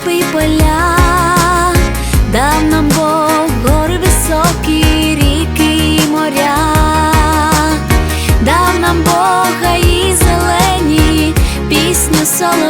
степи й поля, дав нам Бог гори високі, ріки і моря, дав нам Бога і зелені, пісню соло.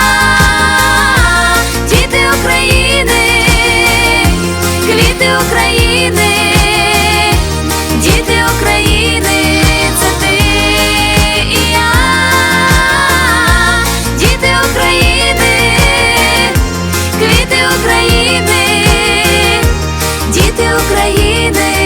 Baby.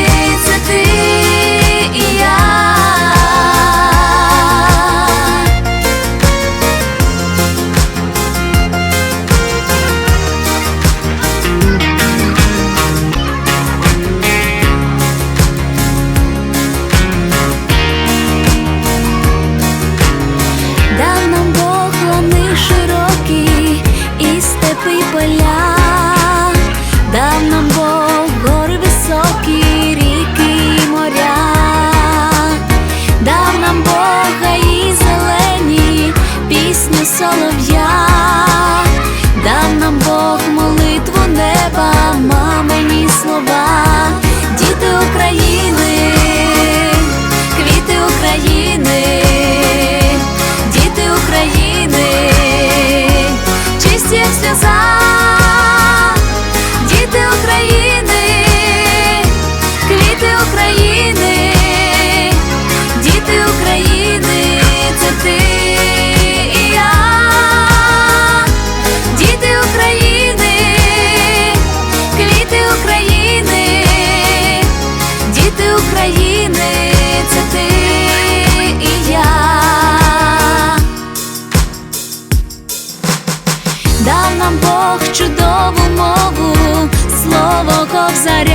жити Україну. заря.